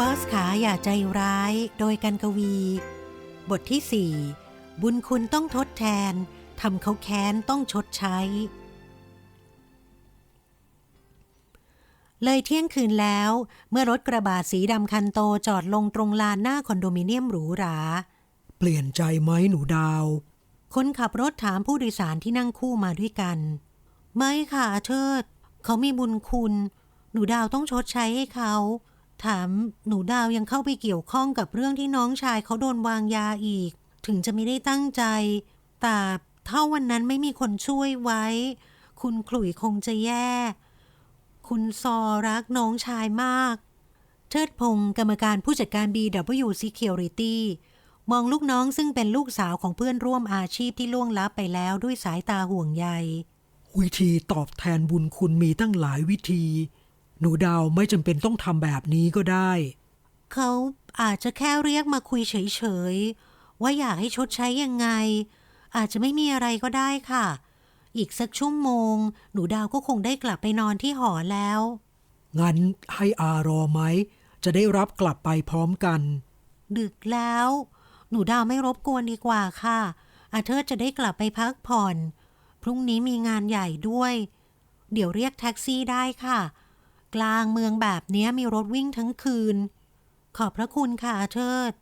บอสขาอย่าใจร้าย โดยกันกวี บทที่สี่บุญคุณต้องทดแทน ทำเขาแค้นต้องชดใช้ เลยเที่ยงคืนแล้ว เมื่อรถกระบะสีดำคันโตจอดลงตรงลานหน้าคอนโดมิเนียมหรูหรา เปลี่ยนใจไหมหนูดาว คนขับรถถามผู้โดยสารที่นั่งคู่มาด้วยกัน ไม่ค่ะเชิด เขามีบุญคุณ หนูดาวต้องชดใช้ให้เขา ถามหนูดาวยังเข้าไปเกี่ยวข้องกับเรื่องที่น้องชายเขาโดนวางยาอีก ถึงจะไม่ได้ตั้งใจ แต่ถ้าวันนั้นไม่มีคนช่วยไว้ คุณขลุ่ยคงจะแย่ คุณซอรักน้องชายมาก เทิดพงศ์กรรมการผู้จัดการ BW Security มองลูกน้องซึ่งเป็นลูกสาวของเพื่อนร่วมอาชีพที่ล่วงลับไปแล้วด้วยสายตาห่วงใย วิธีตอบแทนบุญคุณมีตั้งหลายวิธี หนูดาวไม่จำเป็นต้องทำแบบนี้ก็ได้ เขาอาจจะแค่เรียกมาคุยเฉยๆ ว่าอยากให้ชดใช้ยังไง อาจจะไม่มีอะไรก็ได้ค่ะ อีกสักชั่วโมง หนูดาวก็คงได้กลับไปนอนที่หอแล้ว งั้นให้อารอไหม จะได้รับกลับไปพร้อมกัน ดึกแล้ว หนูดาวไม่รบกวนดีกว่าค่ะ อาเทิดจะได้กลับไปพักผ่อน พรุ่งนี้มีงานใหญ่ด้วย เดี๋ยวเรียกแท็กซี่ได้ค่ะ กลางเมืองแบบเนี้ยมีรถวิ่งทั้งคืน ขอบพระคุณค่ะอาเทิด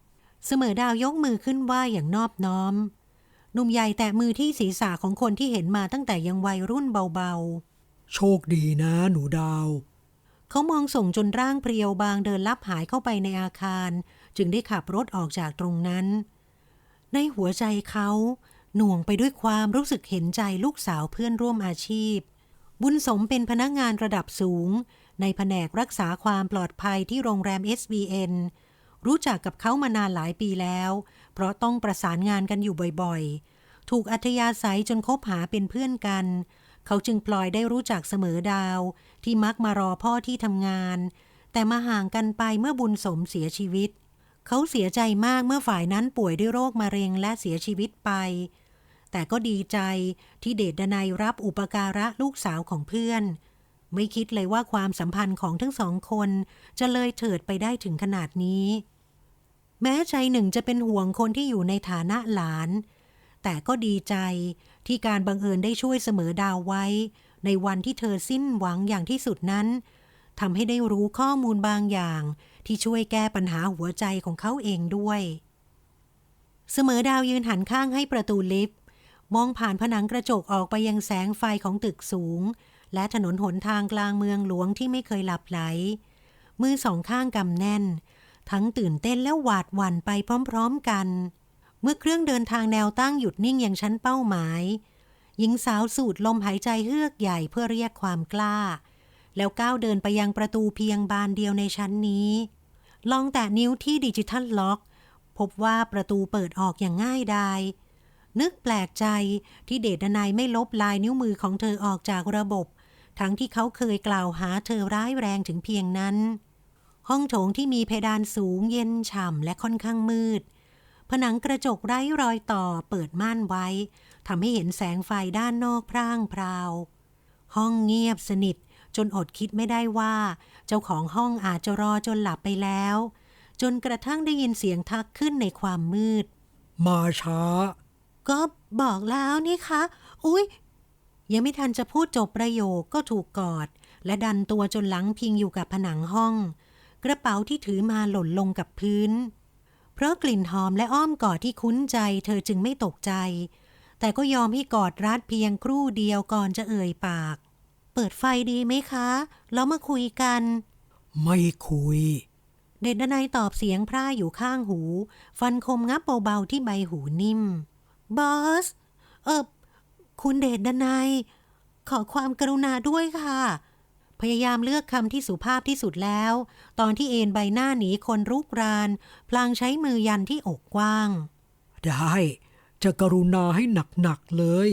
เสมอดาวยกมือขึ้นไหว่าอย่างนอบน้อม หนุ่มใหญ่แตะมือที่ศีรษะของคนที่เห็นมาตั้งแต่ยังวัยรุ่นเบาๆ โชคดีนะหนูดาว เขามองส่งจนร่างเพรียวบางเดินลับหายเข้าไปในอาคาร จึงได้ขับรถออกจากตรงนั้น ในหัวใจเขาหน่วงไปด้วยความรู้สึกเห็นใจลูกสาวเพื่อนร่วมอาชีพ บุญสมเป็นพนักงานระดับสูง ในแผนกรักษาความปลอดภัยที่โรงแรม SBN รู้จักกับเขามานานหลายปีแล้ว เพราะต้องประสานงานกันอยู่บ่อยๆ ถูกอัธยาศัยจนคบหาเป็นเพื่อนกัน เขาจึงปล่อยได้รู้จักเสมอดาว ที่มักมารอพ่อที่ทำงาน แต่มาห่างกันไปเมื่อบุญสมเสียชีวิต เขาเสียใจมากเมื่อฝ่ายนั้นป่วยด้วยโรคมะเร็งและเสียชีวิตไป แต่ก็ดีใจที่เดชดนัยรับอุปการะลูกสาวของเพื่อน ไม่คิดเลยว่าความสัมพันธ์ของทั้งสองคนจะเลยเถิดไปได้ถึงขนาดนี้ แม้ใจหนึ่งจะเป็นห่วงคนที่อยู่ในฐานะหลาน แต่ก็ดีใจที่การบังเอิญได้ช่วยเสมอดาวไว้ ในวันที่เธอสิ้นหวังอย่างที่สุดนั้นทำให้ได้รู้ข้อมูลบางอย่าง ที่ช่วยแก้ปัญหาหัวใจของเขาเองด้วย เสมอดาวยืนหันข้างให้ประตูลิฟต์มองผ่านผนังกระจกออกไปยังแสงไฟของตึกสูง และถนนหนทางกลางเมืองหลวงที่ไม่เคยหลับไหล มือสองข้างกำแน่น ทั้งตื่นเต้นและหวาดหวั่นไปพร้อมๆกัน เมื่อเครื่องเดินทางแนวตั้งหยุดนิ่งอย่างชั้นเป้าหมาย หญิงสาวสูดลมหายใจเฮือกใหญ่เพื่อเรียกความกล้า แล้วก้าวเดินไปยังประตูเพียงบานเดียวในชั้นนี้ ลองแตะนิ้วที่ดิจิทัลล็อก พบว่าประตูเปิดออกอย่างง่ายดายนึกแปลกใจที่เดชนายไม่ลบลายนิ้วมือของเธอออกจากระบบ ทั้งที่เขาเคยกล่าวหาเธอร้ายแรงถึงเพียงนั้น ห้องโถงที่มีเพดานสูงเย็นฉ่ำและค่อนข้างมืด ผนังกระจกไร้รอยต่อเปิดม่านไว้ทำให้เห็นแสงไฟด้านนอกพร่างพราว ห้องเงียบสนิทจนอดคิดไม่ได้ว่า เจ้าของห้องอาจจะรอจนหลับไปแล้ว จนกระทั่งได้ยินเสียงทักขึ้นในความมืด มาช้า ก็บอกแล้วนี่คะ อุ๊ย ยังไม่ทันจะพูดจบประโยคก็ถูกกอด และดันตัวจนหลังพิงอยู่กับผนังห้อง กระเป๋าที่ถือมาหล่นลงกับพื้น เพราะกลิ่นหอมและอ้อมกอดที่คุ้นใจ เธอจึงไม่ตกใจ แต่ก็ยอมให้กอดรัดเพียงครู่เดียวก่อนจะเอ่ยปาก เปิดไฟดีไหมคะ แล้วมาคุยกัน ไม่คุย เดชดนัยตอบเสียงพร่าอยู่ข้างหู ฟันคมงับเบาๆที่ใบหูนิ่ม บอส เออ คุณเดชดนัยขอความกรุณาด้วยค่ะ พยายามเลือกคำที่สุภาพที่สุดแล้ว ตอนที่เอนใบหน้าหนีคนรุกราน พลางใช้มือยันที่อกกว้าง ได้ จะกรุณาให้หนักๆเลย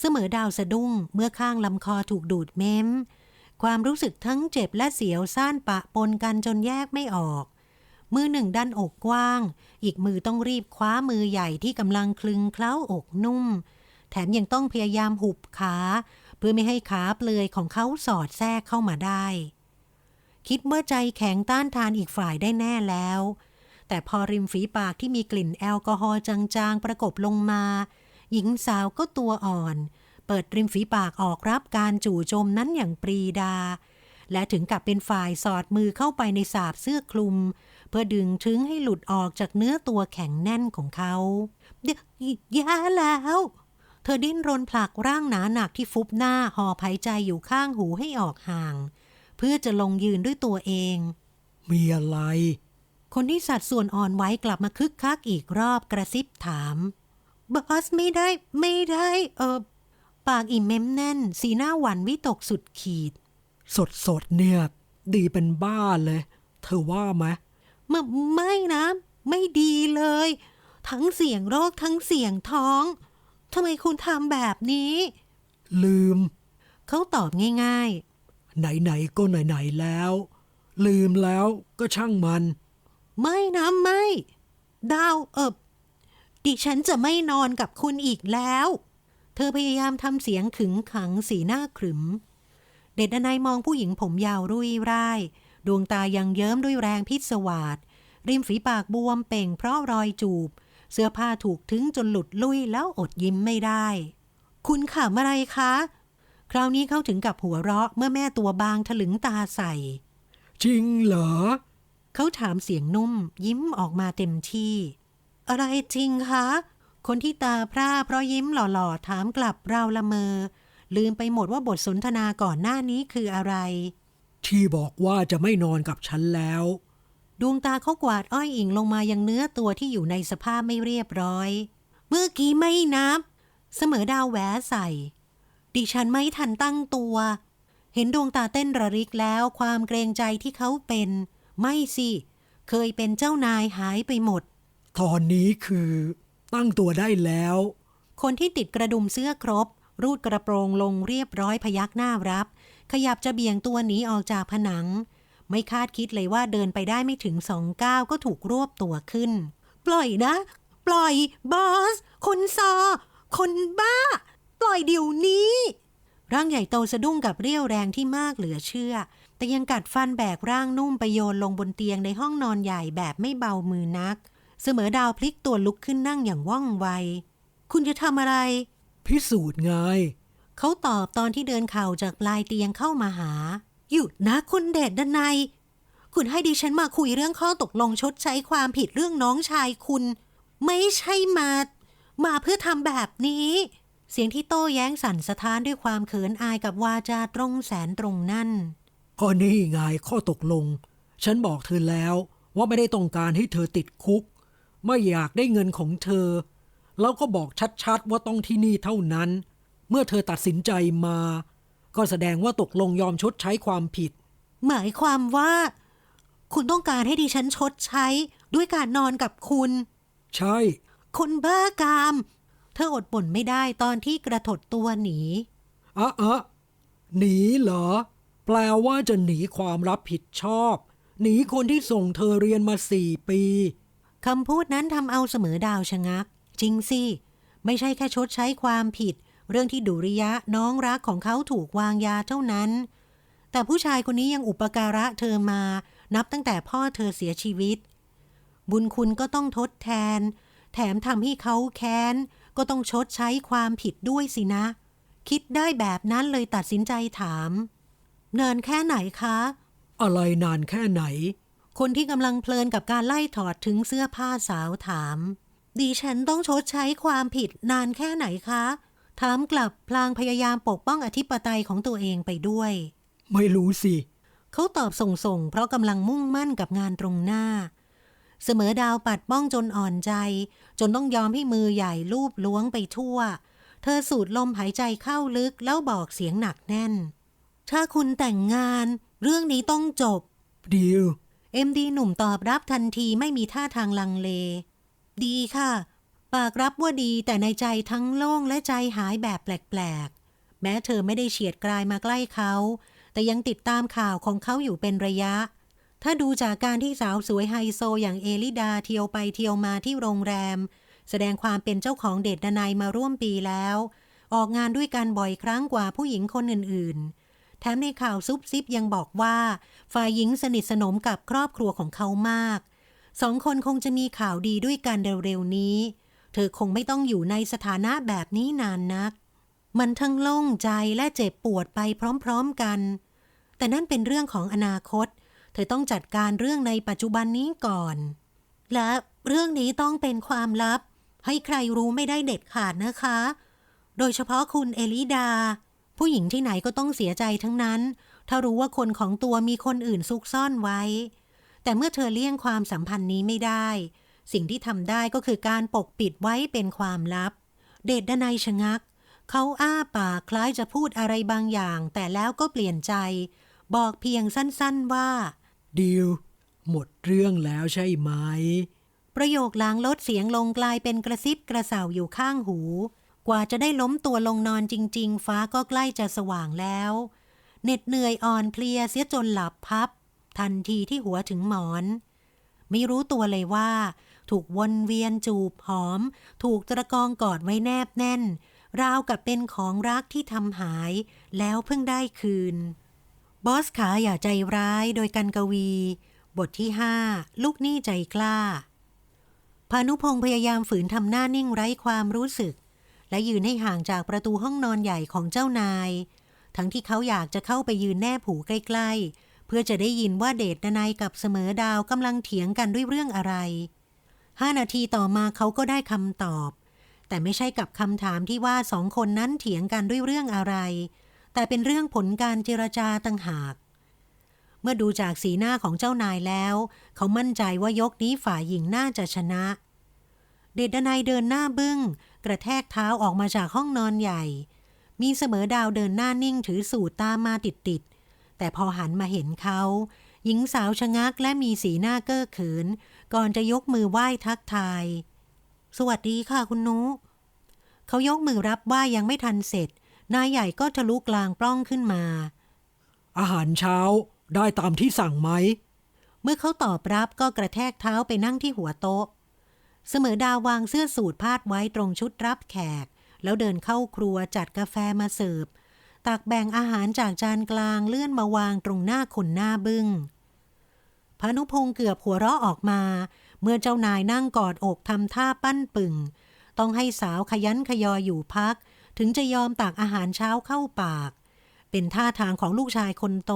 เสมอดาวสะดุ้งเมื่อข้างลำคอถูกดูดเม้ม ความรู้สึกทั้งเจ็บและเสียวซ่านปะปนกันจนแยกไม่ออก มือหนึ่งดันอกกว้าง อีกมือต้องรีบคว้ามือใหญ่ที่กำลังคลึงเคล้าอกนุ่ม แถมยังต้องพยายามหุบขา เพื่อไม่ให้ขาเปลือยของเขาสอดแทรกเข้ามาได้ คิดว่าใจแข็งต้านทานอีกฝ่ายได้แน่แล้ว แต่พอริมฝีปากที่มีกลิ่นแอลกอฮอล์จางๆ ประกบลงมา หญิงสาวก็ตัวอ่อน เปิดริมฝีปากออกรับการจู่โจมนั้นอย่างปรีดา และถึงกับเป็นฝ่ายสอดมือเข้าไปในสาบเสื้อคลุมเพื่อดึงถึงให้หลุดออกจากเนื้อตัวแข็งแน่นของเขา เดี๋ยวย่าแล้ว เธอดิ้นรนผลักร่างหนาหนักที่ฟุบหน้าหอบหายใจอยู่ข้างหูให้ออกห่าง เพื่อจะลงยืนด้วยตัวเอง มีอะไร คนที่สัดส่วนอ่อนไหวกลับมาคึกคักอีกรอบกระซิบถามบอสไม่ได้ไม่ได้เออปากอิ่มเม้มแน่น สีหน้าหวั่นวิตกสุดขีด สดสดๆเนี่ย ดีเป็นบ้าเลย เธอว่าไหมไมไม่นะ ไม่ดีเลย ทั้งเสียงโรคทั้งเสียงท้อง ทำไมคุณทำแบบนี้ ลืม เขาตอบง่ายไหนๆก็ไหนๆแล้ว ลืมแล้วก็ช่างมันๆไม่นะไม่ ดาวเอบดิฉันจะไม่นอนกับคุณอีกแล้ว เธอพยายามทำเสียงขึงขังสีหน้าขรึม เด็ดนายมองผู้หญิงผมยาวรุ่ยร่าย ดวงตายังเยิ้มด้วยแรงพิศวาสริมฝีปากบวมเป่งเพราะรอยจูบ เสื้อผ้าถูกถึงจนหลุดลุ่ยแล้วอดยิ้มไม่ได้ คุณขำอะไรคะ คราวนี้เขาถึงกับหัวเราะเมื่อแม่ตัวบางถลึงตาใส่ จริงเหรอ เขาถามเสียงนุ่ม ยิ้มออกมาเต็มที่ อะไรจริงคะ คนที่ตาพร่าเพราะยิ้มหล่อๆ ถามกลับเราละเมอ ลืมไปหมดว่าบทสนทนาก่อนหน้านี้คืออะไร ที่บอกว่าจะไม่นอนกับฉันแล้ว ดวงตาเขากวาดอ้อยอิงลงมายังเนื้อตัวที่อยู่ในสภาพไม่เรียบร้อย เมื่อกี้ไม่นับ เสมอดาวแหวใส่ ดิฉันไม่ทันตั้งตัว เห็นดวงตาเต้นระริกแล้วความเกรงใจที่เขาเป็น ไม่สิ เคยเป็นเจ้านายหายไปหมด ตอนนี้คือ ตั้งตัวได้แล้ว คนที่ติดกระดุมเสื้อครบ รูดกระโปรงลงเรียบร้อยพยักหน้ารับ ขยับจะเบี่ยงตัวหนีออกจากผนัง ไม่คาดคิดเลยว่าเดินไปได้ไม่ถึงสองก้าวก็ถูกรวบตัวขึ้น ปล่อยนะ ปล่อยบอส คนซอ คนบ้า ปล่อยเดี๋ยวนี้ ร่างใหญ่โตสะดุ้งกับเรี่ยวแรงที่มากเหลือเชื่อ แต่ยังกัดฟันแบกร่างนุ่มไปโยนลงบนเตียงในห้องนอนใหญ่แบบไม่เบามือนัก เสมอดาวพลิกตัวลุกขึ้นนั่งอย่างว่องไว คุณจะทำอะไร พิสูจน์ไงเขาตอบตอนที่เดินเข่าจากปลายเตียงเข้ามาหา หยุดนะคุณเดชดนายคุณให้ดิฉันมาคุยเรื่องข้อตกลงชดใช้ความผิดเรื่องน้องชายคุณ ไม่ใช่มา มาเพื่อทำแบบนี้ เสียงที่โต้แย้งสั่นสะท้านด้วยความเขินอายกับวาจาตรงแสนตรงนั่นก็นี่ไงข้อตกลง ฉันบอกเธอแล้วว่าไม่ได้ต้องการให้เธอติดคุก ไม่อยากได้เงินของเธอ แล้วก็บอกชัดๆว่าต้องที่นี่เท่านั้น เมื่อเธอตัดสินใจมา ก็แสดงว่าตกลงยอมชดใช้ความผิด หมายความว่า คุณต้องการให้ดิฉันชดใช้ด้วยการนอนกับคุณ ใช่ คนบ้ากาม เธออดบ่นไม่ได้ตอนที่กระถดตัวหนีอะอะหนีเหรอ แปลว่าจะหนีความรับผิดชอบ หนีคนที่ส่งเธอเรียนมาสี่ปีคำพูดนั้นทำเอาเสมอดาวชะงัก จริงสิ ไม่ใช่แค่ชดใช้ความผิด เรื่องที่ดุริยะน้องรักของเขาถูกวางยาเท่านั้น แต่ผู้ชายคนนี้ยังอุปการะเธอมา นับตั้งแต่พ่อเธอเสียชีวิต บุญคุณก็ต้องทดแทน แถมทำให้เขาแค้น ก็ต้องชดใช้ความผิดด้วยสินะ คิดได้แบบนั้นเลยตัดสินใจถาม เนินแค่ไหนคะ อะไรนานแค่ไหน คนที่กำลังเพลินกับการไล่ถอดถึงเสื้อผ้าสาวถามดิฉันต้องชดใช้ความผิดนานแค่ไหนคะ ถามกลับพลางพยายามปกป้องอธิปไตยของตัวเองไปด้วย ไม่รู้สิ เขาตอบส่งๆ เพราะกำลังมุ่งมั่นกับงานตรงหน้า เสมอดาวปัดป้องจนอ่อนใจ จนต้องยอมให้มือใหญ่ลูบล้วงไปทั่ว เธอสูดลมหายใจเข้าลึกแล้วบอกเสียงหนักแน่น ถ้าคุณแต่งงาน เรื่องนี้ต้องจบดีลเอ็มดีหนุ่มตอบรับทันทีไม่มีท่าทางลังเล ดีค่ะ ปากรับว่าดีแต่ในใจทั้งโล่งและใจหายแบบแปลกๆ แม้เธอไม่ได้เฉียดกลายมาใกล้เขา แต่ยังติดตามข่าวของเขาอยู่เป็นระยะ ถ้าดูจากการที่สาวสวยไฮโซอย่างเอลิดาเที่ยวไปเที่ยวมาที่โรงแรม แสดงความเป็นเจ้าของเดชดนัยมาร่วมปีแล้ว ออกงานด้วยกันบ่อยครั้งกว่าผู้หญิงคนอื่นๆ แถมในข่าวซุบซิบยังบอกว่าฝ่ายหญิงสนิทสนมกับครอบครัวของเขามากสองคนคงจะมีข่าวดีด้วยกันเร็วๆนี้ เธอคงไม่ต้องอยู่ในสถานะแบบนี้นานนัก มันทั้งโล่งใจและเจ็บปวดไปพร้อมๆกัน แต่นั่นเป็นเรื่องของอนาคต เธอต้องจัดการเรื่องในปัจจุบันนี้ก่อน และเรื่องนี้ต้องเป็นความลับ ให้ใครรู้ไม่ได้เด็ดขาดนะคะ โดยเฉพาะคุณเอลิดา ผู้หญิงที่ไหนก็ต้องเสียใจทั้งนั้น ถ้ารู้ว่าคนของตัวมีคนอื่นซุกซ่อนไว้ แต่เมื่อเธอเลี่ยงความสัมพันธ์นี้ไม่ได้ สิ่งที่ทำได้ก็คือการปกปิดไว้เป็นความลับ เดชดนัยชะงัก เขาอ้าปากคล้ายจะพูดอะไรบางอย่าง แต่แล้วก็เปลี่ยนใจ บอกเพียงสั้นๆว่า ดิว หมดเรื่องแล้วใช่ไหม ประโยคหลังลดเสียงลงกลายเป็นกระซิบกระเสาอยู่ข้างหู กว่าจะได้ล้มตัวลงนอนจริง ๆ ฟ้าก็ใกล้จะสว่างแล้วเหน็ดเหนื่อยอ่อนเพลียเสียจนหลับพับ ทันทีที่หัวถึงหมอน ไม่รู้ตัวเลยว่า ถูกวนเวียนจูบหอม ถูกตะกองกอดไว้แนบแน่น ราวกับเป็นของรักที่ทำหาย แล้วเพิ่งได้คืน บอสขาอย่าใจร้ายโดยกันกวี บทที่ห้าลูกหนี้ใจกล้า พานุพงศ์พยายามฝืนทำหน้านิ่งไร้ความรู้สึก และยืนให้ห่างจากประตูห้องนอนใหญ่ของเจ้านาย ทั้งที่เขาอยากจะเข้าไปยืนแนบหูใกล้ ๆเพื่อจะได้ยินว่าเดชนนายกับเสมอดาวกำลังเถียงกันด้วยเรื่องอะไร ห้านาทีต่อมาเขาก็ได้คำตอบ แต่ไม่ใช่กับคำถามที่ว่าสองคนนั้นเถียงกันด้วยเรื่องอะไร แต่เป็นเรื่องผลการเจรจาต่างหาก เมื่อดูจากสีหน้าของเจ้านายแล้ว เขามั่นใจว่ายกนี้ฝ่ายหญิงน่าจะชนะ เดดนัยเดินหน้าบึง้ง กระแทกเท้าออกมาจากห้องนอนใหญ่ มีเสมอดาวเดินหน้านิ่งถือสูตรตามมาติดๆแต่พอหันมาเห็นเขา หญิงสาวชะงักและมีสีหน้าเก้อเขิน ก่อนจะยกมือไหว้ทักทาย สวัสดีค่ะคุณนุ เขายกมือรับไหว้ยังไม่ทันเสร็จ นายใหญ่ก็ทะลุกลางปล้องขึ้นมา อาหารเช้าได้ตามที่สั่งไหม เมื่อเขาตอบรับก็กระแทกเท้าไปนั่งที่หัวโต๊ะ เสมอดาววางเสื้อสูทพาดไว้ตรงชุดรับแขก แล้วเดินเข้าครัวจัดกาแฟมาเสิร์ฟตักแบ่งอาหารจากจานกลางเลื่อนมาวางตรงหน้าคนหน้าบึง้ง พานุพงศ์เกือบหัวเราะออกมา เมื่อเจ้านายนั่งกอดอกทำท่าปั้นปึ่ง ต้องให้สาวขยันขยออยู่พัก ถึงจะยอมตักอาหารเช้าเข้าปาก เป็นท่าทางของลูกชายคนโต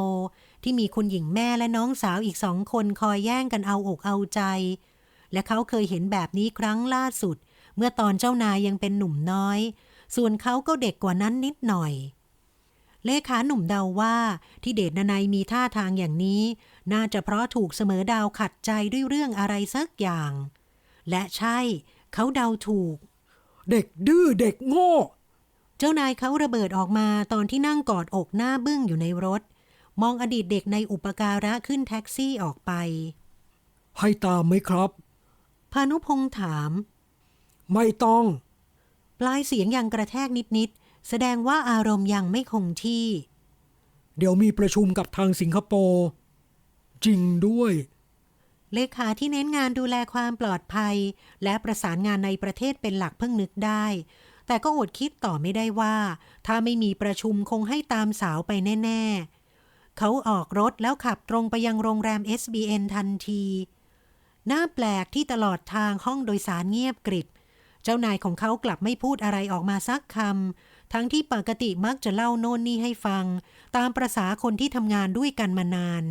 ที่มีคุณหญิงแม่และน้องสาวอีกสองคนคอยแย่งกันเอาอกเอาใจ และเขาเคยเห็นแบบนี้ครั้งล่าสุด เมื่อตอนเจ้านายยังเป็นหนุ่มน้อย ส่วนเขาก็เด็กกว่านั้นนิดหน่อย เลขาหนุ่มเดาว่าที่เดชนนัยมีท่าทางอย่างนี้ น่าจะเพราะถูกเสมอดาวขัดใจด้วยเรื่องอะไรสักอย่าง และใช่เขาเดาถูก เด็กดื้อเด็กโง่ เจ้านายเขาระเบิดออกมาตอนที่นั่งกอดอกหน้าบึ้งอยู่ในรถ มองอดีตเด็กในอุปการะขึ้นแท็กซี่ออกไป ให้ตามไหมครับพานุพงษ์ถาม ไม่ต้อง ปลายเสียงยังกระแทกนิดๆ แสดงว่าอารมณ์ยังไม่คงที่ เดี๋ยวมีประชุมกับทางสิงคโปร์จริงด้วย เลขาที่เน้นงานดูแลความปลอดภัย และประสานงานในประเทศเป็นหลักเพิ่งนึกได้ แต่ก็อดคิดต่อไม่ได้ว่า ถ้าไม่มีประชุมคงให้ตามสาวไปแน่ ๆ เขาออกรถแล้วขับตรงไปยังโรงแรม SBN ทันทีหน้าแปลกที่ตลอดทางห้องโดยสารเงียบกริบ เจ้านายของเขากลับไม่พูดอะไรออกมาสักคำ ทั้งที่ปกติมักจะเล่าโน่นนี่ให้ฟัง ตามประษาคนที่ทำงานด้วยกันมานาน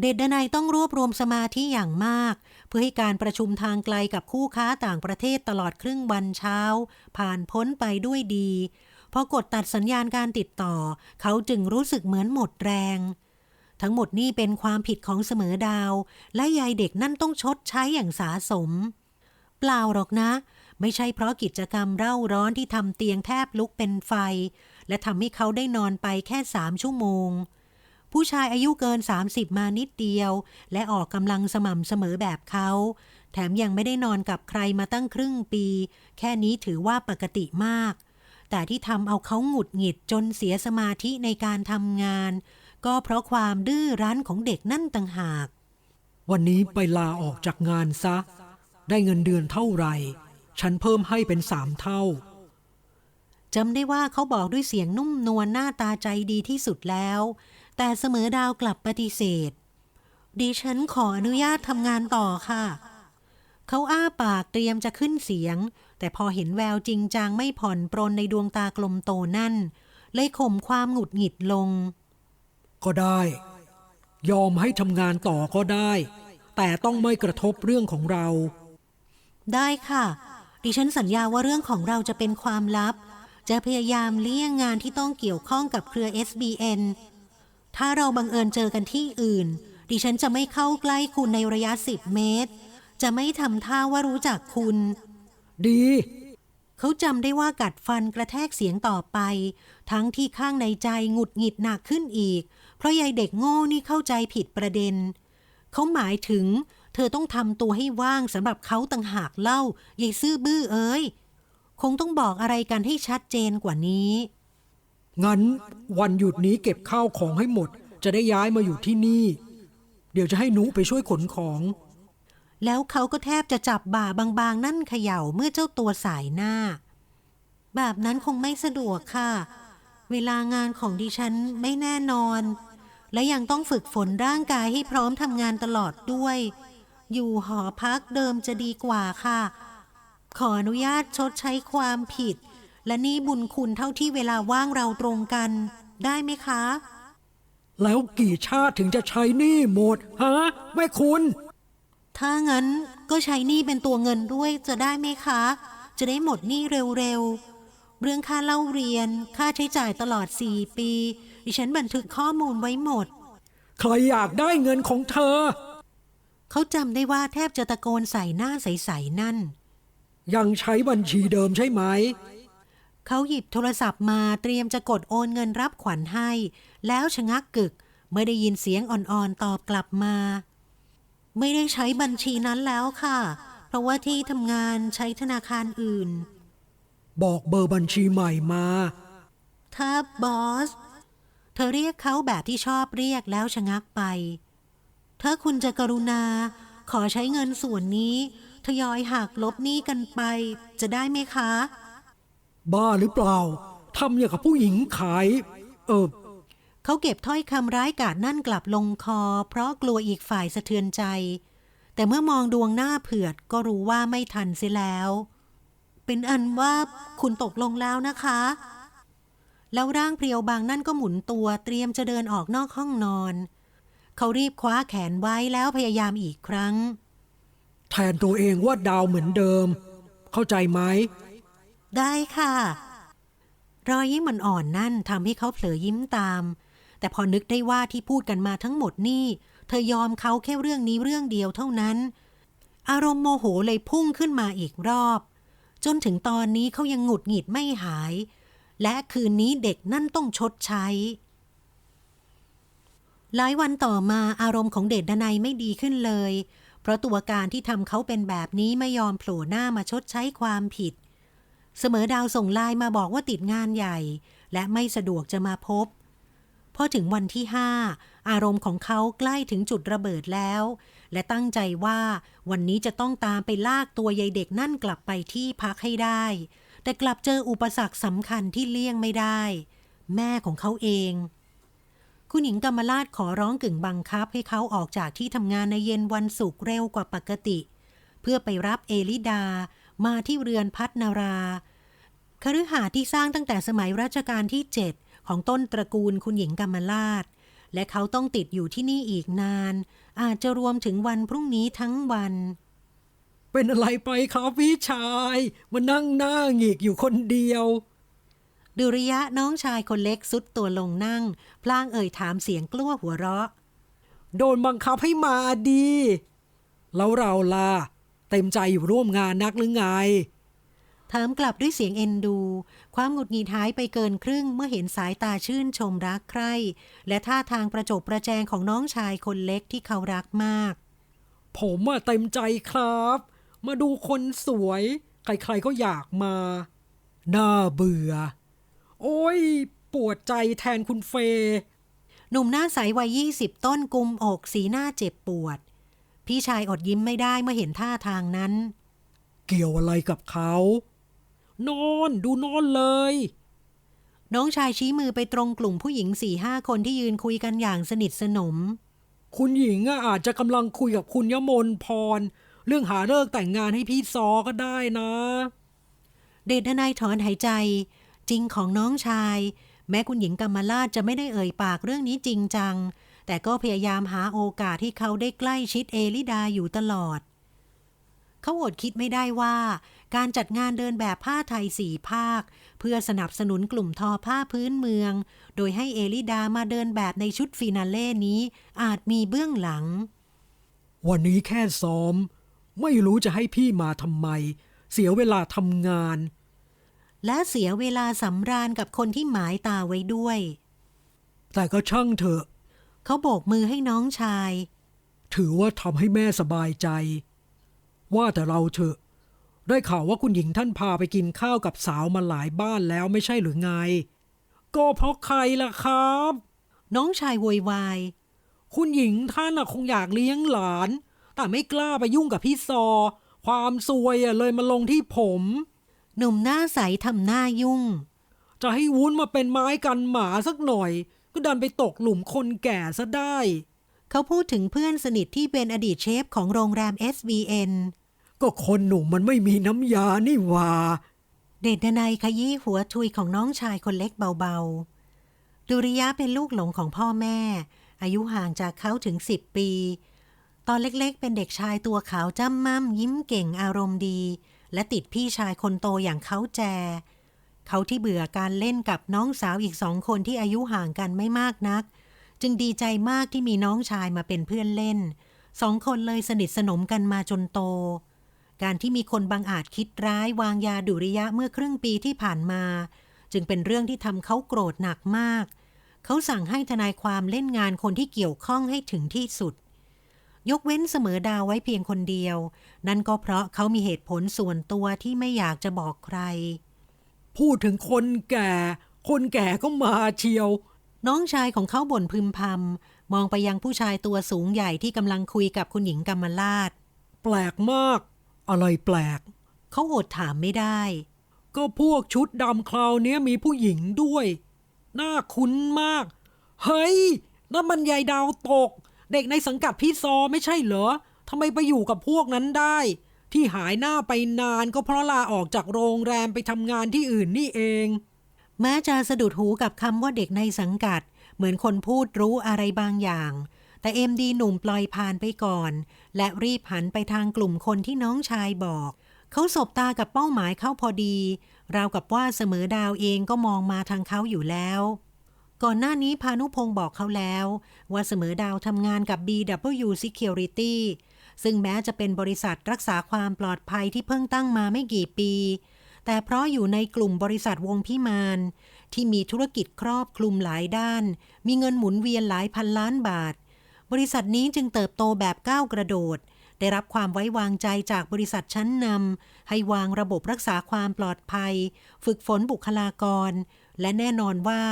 เดดนัยต้องรวบรวมสมาธิอย่างมาก เพื่อให้การประชุมทางไกลกับคู่ค้าต่างประเทศตลอดครึ่งวันเช้า ผ่านพ้นไปด้วยดีพอกดตัดสัญญาณการติดต่อ เขาจึงรู้สึกเหมือนหมดแรง ทั้งหมดนี่เป็นความผิดของเสมอดาว และยายเด็กนั่นต้องชดใช้อย่างสาสม เปล่าหรอกนะ ไม่ใช่เพราะกิจกรรมเร่าร้อนที่ทำเตียงแทบลุกเป็นไฟ และทำให้เขาได้นอนไปแค่สามชั่วโมง ผู้ชายอายุเกิน 30 มานิดเดียว และออกกำลังสม่ำเสมอแบบเขา แถมยังไม่ได้นอนกับใครมาตั้งครึ่งปี แค่นี้ถือว่าปกติมาก แต่ที่ทำเอาเขาหงุดหงิดจนเสียสมาธิในการทำงาน ก็เพราะความดื้อรั้นของเด็กนั่นต่างหาก วันนี้ไปลาออกจากงานซะ ได้เงินเดือนเท่าไหร่ ฉันเพิ่มให้เป็นสามเท่าจำได้ว่าเขาบอกด้วยเสียงนุ่มนวลหน้าตาใจดีที่สุดแล้ว แต่เสมอดาวกลับปฏิเสธ ดิฉันขออนุญาตทำงานต่อค่ะ เขาอ้าปากเตรียมจะขึ้นเสียง แต่พอเห็นแววจริงจังไม่ผ่อนปรนในดวงตากลมโตนั่น เลยข่มความหงุดหงิดลง ก็ได้ ยอมให้ทำงานต่อก็ได้ แต่ต้องไม่กระทบเรื่องของเรา ได้ค่ะ ดิฉันสัญญาว่าเรื่องของเราจะเป็นความลับ จะพยายามเลี่ยงงานที่ต้องเกี่ยวข้องกับเครือ SBN ถ้าเราบังเอิญเจอกันที่อื่น ดิฉันจะไม่เข้าใกล้คุณในระยะ 10 เมตร จะไม่ทำท่าว่ารู้จักคุณ ดี เขาจำได้ว่ากัดฟันกระแทกเสียงต่อไป ทั้งที่ข้างในใจหงุดหงิดหนักขึ้นอีก เพราะยายเด็กโง่นี่เข้าใจผิดประเด็น เขาหมายถึงเธอต้องทำตัวให้ว่างสำหรับเขาต่างหากเล่ายายซื่อบื้อเอ้ย คงต้องบอกอะไรกันให้ชัดเจนกว่านี้ งั้นวันหยุดนี้เก็บข้าวของให้หมด จะได้ย้ายมาอยู่ที่นี่ เดี๋ยวจะให้หนูไปช่วยขนของ แล้วเขาก็แทบจะจับบ่าบางๆ นั่นเขย่าเมื่อเจ้าตัวสายหน้า แบบนั้นคงไม่สะดวกค่ะ เวลางานของดิฉันไม่แน่นอน และยังต้องฝึกฝนร่างกายให้พร้อมทำงานตลอดด้วย อยู่หอพักเดิมจะดีกว่าค่ะ ขออนุญาตชดใช้ความผิด และนี่บุญคุณเท่าที่เวลาว่างเราตรงกัน ได้ไหมคะ แล้วกี่ชาติถึงจะใช้หนี้หมดฮะแม่คุณ ถ้างั้นก็ใช้หนี้เป็นตัวเงินด้วยจะได้ไหมคะ จะได้หมดหนี้เร็วๆ เรื่องค่าเล่าเรียนค่าใช้จ่ายตลอด 4 ปี ดิฉันบันทึกข้อมูลไว้หมด ใครอยากได้เงินของเธอ เขาจำได้ว่าแทบจะตะโกนใส่หน้าใสๆนั่น ยังใช้บัญชีเดิมใช่ไหม เขาหยิบโทรศัพท์มาเตรียมจะกดโอนเงินรับขวัญให้ แล้วชะงักกึกเมื่อได้ยินเสียงอ่อนๆตอบกลับมา ไม่ได้ใช้บัญชีนั้นแล้วค่ะ เพราะว่าที่ทำงานใช้ธนาคารอื่น บอกเบอร์บัญชีใหม่มา ถ้าบอส เธอเรียกเขาแบบที่ชอบเรียกแล้วชะงักไป ถ้าคุณจะกรุณา ขอใช้เงินส่วนนี้ ทยอยหักลบหนี้กันไป จะได้ไหมคะ บ้าหรือเปล่าทำอย่างกับผู้หญิงขาย เออเขาเก็บถ้อยคำร้ายกาจนั่นกลับลงคอ เพราะกลัวอีกฝ่ายสะเทือนใจ แต่เมื่อมองดวงหน้าเผือดก็รู้ว่าไม่ทันเสียแล้ว เป็นอันว่าคุณตกลงแล้วนะคะ แล้วร่างเพรียวบางนั่นก็หมุนตัวเตรียมจะเดินออกนอกห้องนอน เขารีบคว้าแขนไว้แล้วพยายามอีกครั้ง แทนตัวเองว่าดาวเหมือนเดิม เข้าใจไหม ได้ค่ะ รอยยิ้มอ่อนๆนั่นทำให้เขาเผลอยิ้มตาม แต่พอนึกได้ว่าที่พูดกันมาทั้งหมดนี่ เธอยอมเขาแค่เรื่องนี้เรื่องเดียวเท่านั้น อารมณ์โมโหเลยพุ่งขึ้นมาอีกรอบ จนถึงตอนนี้เขายังหงุดหงิดไม่หาย และคืนนี้เด็กนั่นต้องชดใช้ หลายวันต่อมาอารมณ์ของเดชดนัยไม่ดีขึ้นเลย เพราะตัวการที่ทำเขาเป็นแบบนี้ไม่ยอมโผล่หน้ามาชดใช้ความผิด เสมอดาวส่งไลน์มาบอกว่าติดงานใหญ่ และไม่สะดวกจะมาพบพอถึงวันที่ห้าอารมณ์ของเขาใกล้ถึงจุดระเบิดแล้ว และตั้งใจว่าวันนี้จะต้องตามไปลากตัวยายเด็กนั่นกลับไปที่พักให้ได้ แต่กลับเจออุปสรรคสำคัญที่เลี่ยงไม่ได้ แม่ของเขาเอง คุณหญิงกรรมลาดขอร้องกึ่งบังคับให้เขาออกจากที่ทำงานในเย็นวันศุกร์เร็วกว่าปกติ เพื่อไปรับเอลิดามาที่เรือนพัฒนาราคฤหาสน์ที่สร้างตั้งแต่สมัยรัชกาลที่ 7 ของต้นตระกูลคุณหญิงกรรมลาดและเขาต้องติดอยู่ที่นี่อีกนาน อาจจะรวมถึงวันพรุ่งนี้ทั้งวัน เป็นอะไรไปครับพี่ชาย มานั่งหน้าหงิกอยู่คนเดียว ดุริยะน้องชายคนเล็กสุดตัวลงนั่ง พลางเอ่ยถามเสียงกลั้วหัวเราะ โดนบังคับให้มาดี แล้วเราล่ะ เต็มใจอยู่ร่วมงานนักหรือไง ถามกลับด้วยเสียงเอ็นดู ความหงุดหงิดหายไปเกินครึ่งเมื่อเห็นสายตาชื่นชมรักใคร่ และท่าทางประจบประแจงของน้องชายคนเล็กที่เขารักมาก ผมอะเต็มใจครับ มาดูคนสวย ใครๆก็อยากมา น่าเบื่อ โอ้ย ปวดใจแทนคุณเฟย์หนุ่มหน้าใสวัยยี่สิบต้นกุมอกสีหน้าเจ็บปวด พี่ชายอดยิ้มไม่ได้เมื่อเห็นท่าทางนั้น เกี่ยวอะไรกับเขา นอนดูนอนเลย น้องชายชี้มือไปตรงกลุ่มผู้หญิงสี่ห้าคนที่ยืนคุยกันอย่างสนิทสนม คุณหญิงอะอาจจะกำลังคุยกับคุณยมนพร เรื่องหาเลิกแต่งงานให้พี่ซอก็ได้นะ เดชนายถอนหายใจ จริงของน้องชาย แม้คุณหญิงกรรมลาจะไม่ได้เอ่ยปากเรื่องนี้จริงจัง แต่ก็พยายามหาโอกาสที่เขาได้ใกล้ชิดเอลิดาอยู่ตลอด เขาอดคิดไม่ได้ว่า การจัดงานเดินแบบผ้าไทยสี่ภาค เพื่อสนับสนุนกลุ่มทอผ้าพื้นเมือง โดยให้เอลิดามาเดินแบบในชุดฟินาเล่นี้ อาจมีเบื้องหลัง วันนี้แค่ซ้อม ไม่รู้จะให้พี่มาทำไม เสียเวลาทำงาน และเสียเวลาสำราญกับคนที่หมายตาไว้ด้วย แต่ก็ช่างเถอะ เขาโบกมือให้น้องชาย ถือว่าทำให้แม่สบายใจ ว่าแต่เราเถอะ ได้ข่าวว่าคุณหญิงท่านพาไปกินข้าวกับสาวมาหลายบ้านแล้วไม่ใช่หรือไง ก็เพราะใครล่ะครับ น้องชายโวยวาย คุณหญิงท่านน่ะคงอยากเลี้ยงหลาน แต่ไม่กล้าไปยุ่งกับพี่ซอ ความซวยอะเลยมาลงที่ผม หนุ่มหน้าใสทำหน้ายุ่ง จะให้วุ้นมาเป็นไม้กันหมาสักหน่อย ก็ดันไปตกหลุมคนแก่ซะได้ เขาพูดถึงเพื่อนสนิทที่เป็นอดีตเชฟของโรงแรม SBN ก็คนหนุ่มมันไม่มีน้ำยานี่หว่า เดชดนัยขยี้หัวทุยของน้องชายคนเล็กเบาๆ ดุริยะเป็นลูกหลงของพ่อแม่ อายุห่างจากเขาถึงสิบปี ตอนเล็กๆ เป็นเด็กชายตัวขาวจ้ำม่ำยิ้มเก่งอารมณ์ดี และติดพี่ชายคนโตอย่างเขาแจ เขาที่เบื่อการเล่นกับน้องสาวอีกสองคนที่อายุห่างกันไม่มากนัก จึงดีใจมากที่มีน้องชายมาเป็นเพื่อนเล่น สองคนเลยสนิทสนมกันมาจนโต การที่มีคนบางอาจคิดร้ายวางยาดุริยะเมื่อครึ่งปีที่ผ่านมา จึงเป็นเรื่องที่ทำเขาโกรธหนักมาก เขาสั่งให้ทนายความเล่นงานคนที่เกี่ยวข้องให้ถึงที่สุด ยกเว้นเสมอดาวไว้เพียงคนเดียว นั่นก็เพราะเขามีเหตุผลส่วนตัวที่ไม่อยากจะบอกใคร พูดถึงคนแก่ คนแก่ก็มาเชียว น้องชายของเขาบ่นพึมพำมองไปยังผู้ชายตัวสูงใหญ่ที่กำลังคุยกับคุณหญิงกำมลาดแปลกมาก อะไรแปลก เขาอดถามไม่ได้ ก็พวกชุดดำคราวเนี้ยมีผู้หญิงด้วย น่าคุ้นมาก เฮ้ยนั่นมันยายดาวตก เด็กในสังกัดพี่ซอไม่ใช่เหรอทำไมไปอยู่กับพวกนั้นได้ ที่หายหน้าไปนานก็เพราะลาออกจากโรงแรมไปทำงานที่อื่นนี่เอง แม้จะสะดุดหูกับคำว่าเด็กในสังกัด เหมือนคนพูดรู้อะไรบางอย่าง แต่เอ็มดีหนุ่มปล่อยผ่านไปก่อน และรีบหันไปทางกลุ่มคนที่น้องชายบอก เขาสบตากับเป้าหมายเข้าพอดี ราวกับว่าเสมอดาวเองก็มองมาทางเขาอยู่แล้ว ก่อนหน้านี้พานุพงศ์บอกเขาแล้ว ว่าเสมอดาวทำงานกับ BW Security ซึ่งแม้จะเป็นบริษัทรักษาความปลอดภัยที่เพิ่งตั้งมาไม่กี่ปี แต่เพราะอยู่ในกลุ่มบริษัทวงพิมาน ที่มีธุรกิจครอบคลุมหลายด้าน มีเงินหมุนเวียนหลายพันล้านบาท บริษัทนี้จึงเติบโตแบบก้าวกระโดด ได้รับความไว้วางใจจากบริษัทชั้นนำให้วางระบบรักษาความปลอดภัย ฝึกฝนบุคลากร และแน่นอนว่า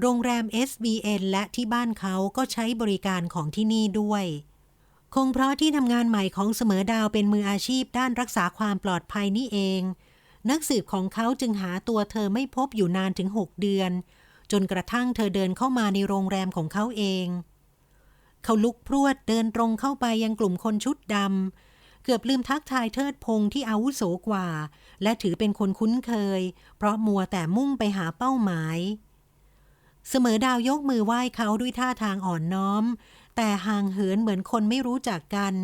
โรงแรม SBN และที่บ้านเขาก็ใช้บริการของที่นี่ด้วย คงเพราะที่ทำงานใหม่ของเสมอดาวเป็นมืออาชีพด้านรักษาความปลอดภัยนี่เอง นักสืบของเขาจึงหาตัวเธอไม่พบอยู่นานถึง 6 เดือน จนกระทั่งเธอเดินเข้ามาในโรงแรมของเขาเอง เขาลุกพรวดเดินตรงเข้าไปยังกลุ่มคนชุดดำเกือบลืมทักทายเทิดพงที่อาวุโสกว่า และถือเป็นคนคุ้นเคย เพราะมัวแต่มุ่งไปหาเป้าหมาย เสมอดาวยกมือไหว้เขาด้วยท่าทางอ่อนน้อม แต่ห่างเหินเหมือนคนไม่รู้จักกัน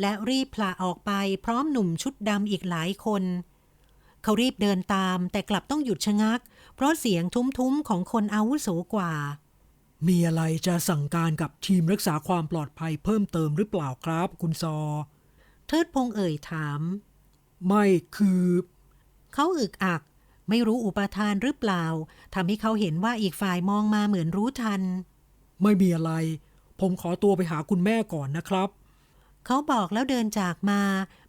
และรีบพลาออกไปพร้อมหนุ่มชุดดำอีกหลายคน เขารีบเดินตามแต่กลับต้องหยุดชะงัก เพราะเสียงทุ้มๆของคนอาวุโสกว่า มีอะไรจะสั่งการกับทีมรักษาความปลอดภัยเพิ่มเติมหรือเปล่าครับ คุณซอ เทิดพงษ์เอ่ยถาม ไม่คือ เขาอึกอัก ไม่รู้อุปทานหรือเปล่าทำให้เขาเห็นว่าอีกฝ่ายมองมาเหมือนรู้ทัน ไม่มีอะไร ผมขอตัวไปหาคุณแม่ก่อนนะครับ เขาบอกแล้วเดินจากมา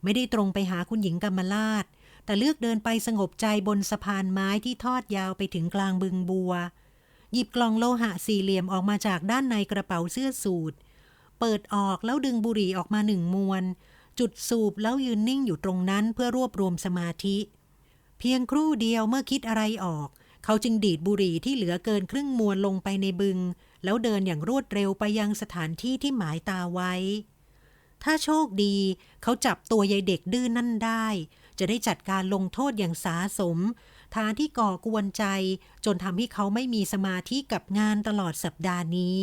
ไม่ได้ตรงไปหาคุณหญิงกำมลาดแต่เลือกเดินไปสงบใจบนสะพานไม้ที่ทอดยาวไปถึงกลางบึงบัว หยิบกล่องโลหะสี่เหลี่ยมออกมาจากด้านในกระเป๋าเสื้อสูทเปิดออกแล้วดึงบุหรี่ออกมาหนึ่งมวน จุดสูบแล้วยืนนิ่งอยู่ตรงนั้นเพื่อรวบรวมสมาธิเเพียงครู่เดียวเมื่อคิดอะไรออก เขาจึงดีดบุหรี่ที่เหลือเกินครึ่งมวลลงไปในบึง แล้วเดินอย่างรวดเร็วไปยังสถานที่ที่หมายตาไว้ ถ้าโชคดี เขาจับตัวยายเด็กดื้อนนั่นได้ จะได้จัดการลงโทษอย่างสาสมทานที่ก่อกวนใจ จนทำให้เขาไม่มีสมาธิกับงานตลอดสัปดาห์นี้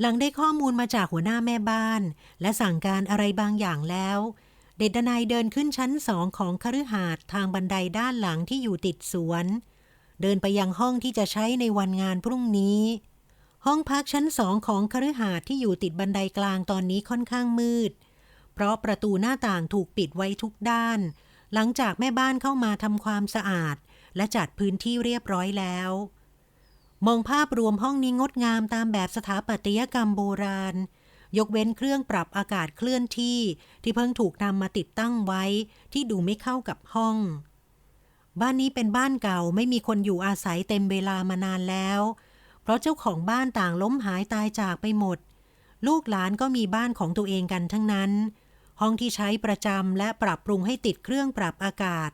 หลังได้ข้อมูลมาจากหัวหน้าแม่บ้าน และสั่งการอะไรบางอย่างแล้ว เดดนายเดินขึ้นชั้นสองของคฤหาสน์ทางบันไดด้านหลังที่อยู่ติดสวน เดินไปยังห้องที่จะใช้ในวันงานพรุ่งนี้ ห้องพักชั้นสองของคฤหาสน์ที่อยู่ติดบันไดกลางตอนนี้ค่อนข้างมืด เพราะประตูหน้าต่างถูกปิดไว้ทุกด้าน หลังจากแม่บ้านเข้ามาทำความสะอาด และจัดพื้นที่เรียบร้อยแล้ว มองภาพรวมห้องนี้งดงามตามแบบสถาปัตยกรรมโบราณ ยกเว้นเครื่องปรับอากาศเคลื่อนที่ ที่เพิ่งถูกนำมาติดตั้งไว้ ที่ดูไม่เข้ากับห้อง บ้านนี้เป็นบ้านเก่าไม่มีคนอยู่อาศัยเต็มเวลามานานแล้ว เพราะเจ้าของบ้านต่างล้มหายตายจากไปหมด ลูกหลานก็มีบ้านของตัวเองกันทั้งนั้น ห้องที่ใช้ประจำและปรับปรุงให้ติดเครื่องปรับอากาศ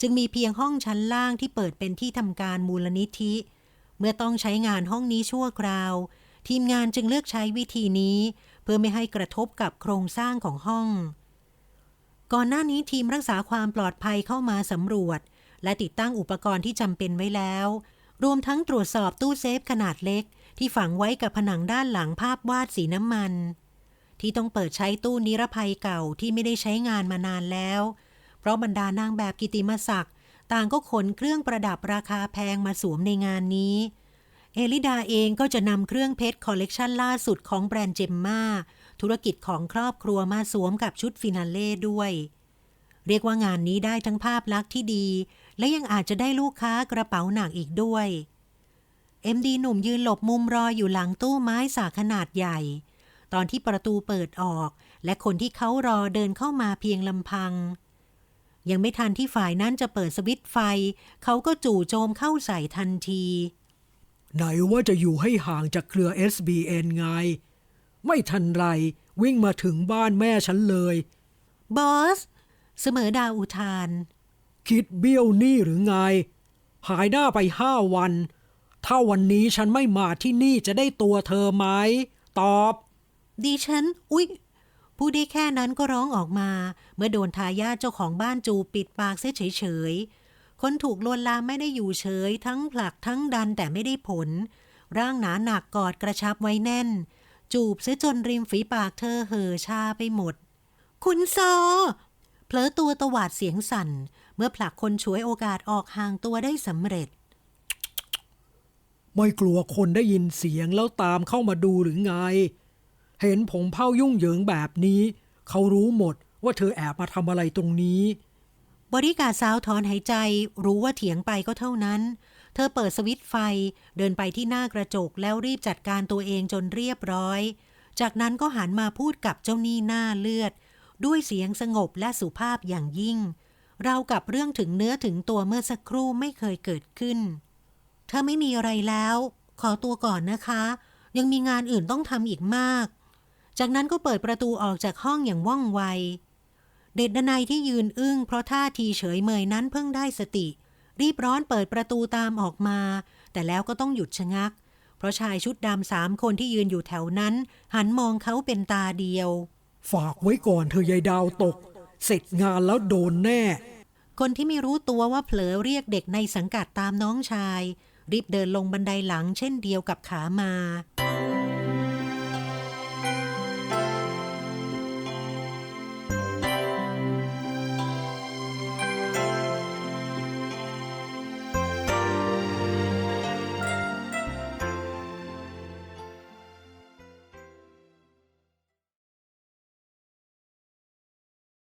จึงมีเพียงห้องชั้นล่างที่เปิดเป็นที่ทำการมูลนิธิเมื่อต้องใช้งานห้องนี้ชั่วคราว ทีมงานจึงเลือกใช้วิธีนี้เพื่อไม่ให้กระทบกับโครงสร้างของห้อง ก่อนหน้านี้ทีมรักษาความปลอดภัยเข้ามาสำรวจ และติดตั้งอุปกรณ์ที่จำเป็นไว้แล้ว รวมทั้งตรวจสอบตู้เซฟขนาดเล็ก ที่ฝังไว้กับผนังด้านหลังภาพวาดสีน้ำมัน ที่ต้องเปิดใช้ตู้นิรภัยเก่าที่ไม่ได้ใช้งานมานานแล้ว เพราะบรรดานางแบบกิติมศักดิ์ต่างก็ขนเครื่องประดับราคาแพงมาสวมในงานนี้ เอลิดาเองก็จะนำเครื่องเพชรคอลเลกชันล่าสุดของแบรนด์เจมมาธุรกิจของครอบครัวมาสวมกับชุดฟินาเล่ด้วย เรียกว่างานนี้ได้ทั้งภาพลักษณ์ที่ดี และยังอาจจะได้ลูกค้ากระเป๋าหนักอีกด้วยเอ็มดีหนุ่มยืนหลบมุมรออยู่หลังตู้ไม้สาขนาดใหญ่ ตอนที่ประตูเปิดออก และคนที่เขารอเดินเข้ามาเพียงลำพัง ยังไม่ทันที่ฝ่ายนั้นจะเปิดสวิตไฟ เขาก็จู่โจมเข้าใส่ทันที ไหนว่าจะอยู่ให้ห่างจากเครือ SBN ไง ไม่ทันไรวิ่งมาถึงบ้านแม่ฉันเลย บอส เสมอดาวอุทาน คิดเบี้ยวหนี้หรือไง หายหน้าไปห้าวัน ถ้าวันนี้ฉันไม่มาที่นี่จะได้ตัวเธอไหม ตอบดิฉัน อุ๊ยผู้ได้แค่นั้นก็ร้องออกมา เมื่อโดนทายาทเจ้าของบ้านจูบปิดปากเสียเฉยๆ คนถูกลวนลามไม่ได้อยู่เฉย ทั้งผลักทั้งดันแต่ไม่ได้ผล ร่างหนาหนักกอดกระชับไว้แน่น จูบเสียจนริมฝีปากเธอเห่อชาไปหมด คุณซอเผลอตัวตวาดเสียงสั่น เมื่อผลักคนฉวยโอกาสออกห่างตัวได้สำเร็จ ไม่กลัวคนได้ยินเสียงแล้วตามเข้ามาดูหรือไง เห็นผมเผายุ่งเหยิงแบบนี้ เขารู้หมดว่าเธอแอบมาทำอะไรตรงนี้ บริการสาวถอนหายใจรู้ว่าเถียงไปก็เท่านั้น เธอเปิดสวิตช์ไฟเดินไปที่หน้ากระจกแล้วรีบจัดการตัวเองจนเรียบร้อย จากนั้นก็หันมาพูดกับเจ้าหนี้หน้าเลือด ด้วยเสียงสงบและสุภาพอย่างยิ่ง เรากับเรื่องถึงเนื้อถึงตัวเมื่อสักครู่ไม่เคยเกิดขึ้น เธอไม่มีอะไรแล้ว ขอตัวก่อนนะคะ ยังมีงานอื่นต้องทำอีกมาก จากนั้นก็เปิดประตูออกจากห้องอย่างว่องไว เดชดนัยที่ยืนอึ้งเพราะท่าทีเฉยเมยนั้นเพิ่งได้สติ รีบร้อนเปิดประตูตามออกมา แต่แล้วก็ต้องหยุดชะงัก เพราะชายชุดดำสามคนที่ยืนอยู่แถวนั้น หันมองเขาเป็นตาเดียว ฝากไว้ก่อนเธอยายดาวตก เสร็จงานแล้วโดนแน่ คนที่ไม่รู้ตัวว่าเผลอเรียกเด็กในสังกัดตามน้องชาย รีบเดินลงบันไดหลังเช่นเดียวกับขามา